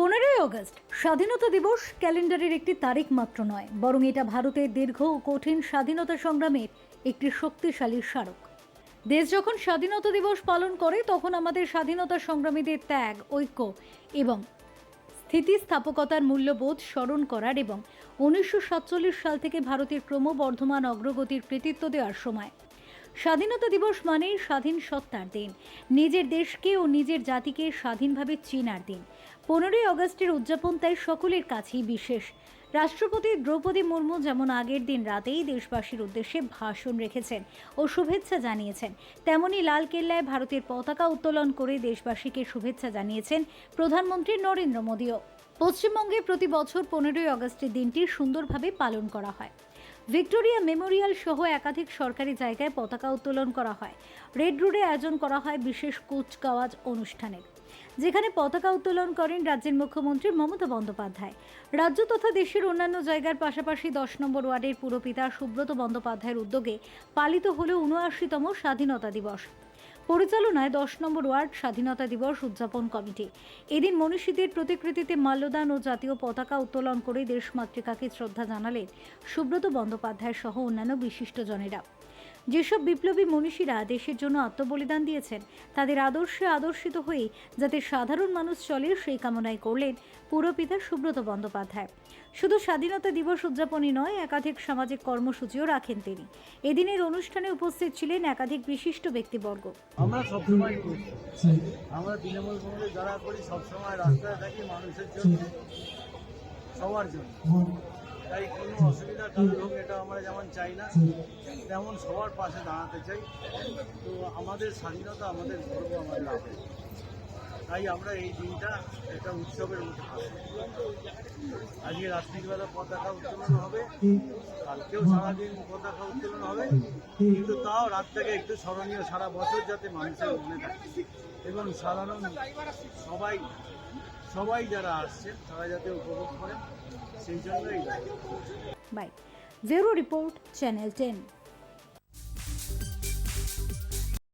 পনেরোই আগস্ট স্বাধীনতা দিবস ক্যালেন্ডারের একটি তারিখ মাত্র নয়, বরং এটা ভারতের দীর্ঘ ও কঠিন স্বাধীনতা সংগ্রামের একটি শক্তিশালী স্মারক। দেশ যখন স্বাধীনতা দিবস পালন করে, তখন আমাদের স্বাধীনতা সংগ্রামীদের ত্যাগ, ঐক্য এবং স্থিতিস্থাপকতার মূল্যবোধ স্মরণ করার এবং উনিশশো সাতচল্লিশ সাল থেকে ভারতের ক্রমবর্ধমান অগ্রগতির কৃতিত্ব দেওয়ার সময় স্বাধীনতা দিবস মানেই স্বাধীন সত্তার দিন। নিজের দেশকে ও নিজের জাতিকে স্বাধীনভাবে চেনার দিন। পনেরোই আগস্টের উদযাপন তাই সকলের কাছেই বিশেষ। রাষ্ট্রপতি দ্রৌপদী মুর্মু যেমন আগের দিন রাতেই দেশবাসীর উদ্দেশ্যে ভাষণ রেখেছেন ও শুভেচ্ছা জানিয়েছেন, তেমনি লালকেল্লায় ভারতের পতাকা উত্তোলন করে দেশবাসীকে শুভেচ্ছা জানিয়েছেন প্রধানমন্ত্রী নরেন্দ্র মোদীও। পশ্চিমবঙ্গে প্রতি বছর পনেরোই আগস্টের দিনটি সুন্দরভাবে পালন করা হয়। ভিক্টোরিয়া মেমোরিয়াল সহ একাধিক সরকারি জায়গায় পতাকা উত্তোলন করা হয়। রেড রোডে আয়োজন করা হয় বিশেষ কুচকাওয়াজ অনুষ্ঠানের। যেখানে পতাকা উত্তোলন করেন রাজ্যের মুখ্যমন্ত্রী মমতা বন্দ্যোপাধ্যায়। রাজ্য তথা দেশের অন্যান্য জায়গার পাশাপাশি দশ নম্বর ওয়ার্ডের পুরপিতা সুব্রত বন্দ্যোপাধ্যায়ের উদ্যোগে পালিত হল উনআশিতম স্বাধীনতা দিবস। পরিচালনায় দশ নম্বর ওয়ার্ড স্বাধীনতা দিবস উদযাপন কমিটি। এদিন মনীষীদের প্রতিকৃতিতে মাল্যদান ও জাতীয় পতাকা উত্তোলন করে দেশমাতৃকাকে শ্রদ্ধা জানালেন সুব্রত বন্দ্যোপাধ্যায় সহ অন্যান্য বিশিষ্টজনেরা। যেসব বিপ্লবী মনীষীরা দেশের জন্য আত্মবলিদান দিয়েছেন, তাদের আদর্শে আদর্শিত হয়ে যাতে সাধারণ মানুষ চলে সেই কামনাই করলেন পুরপিতা সুব্রত বন্দ্যোপাধ্যায়। শুধু স্বাধীনতা দিবস উদযাপনই নয়, একাধিক সামাজিক কর্মসূচিও রাখেন তিনি। এদিনের অনুষ্ঠানে উপস্থিত ছিলেন একাধিক বিশিষ্ট ব্যক্তিবর্গ। আমরা সবসময় আমরা তৃণমূল কংগ্রেস যারা করি, সবসময় রাস্তায় থাকি মানুষের জন্য, সবার জন্য। তাই কোনো অসুবিধা কারণ হোক এটা আমরা যেমন চাই না তেমন সবার পাশে দাঁড়াতে চাই। তো আমাদের স্বাধীনতা আমাদের গর্ব আমাদের আবেগ। তাই আমরা এই দিনটা একটা উৎসবের মতো পালন আজকে রাত্রিবেলা পতাকা উত্তোলন হবে কালকেও সারাদিন পতাকা উত্তোলন হবে। কিন্তু তাও রাতটাকে একটু স্মরণীয় সারা বছর যাতে মানুষের মনে থাকে। এবং সাধারণ সবাই সবাই যারা আসছেন তারা যাতে উপভোগ করেন সেই জন্যই by bureau report channel ten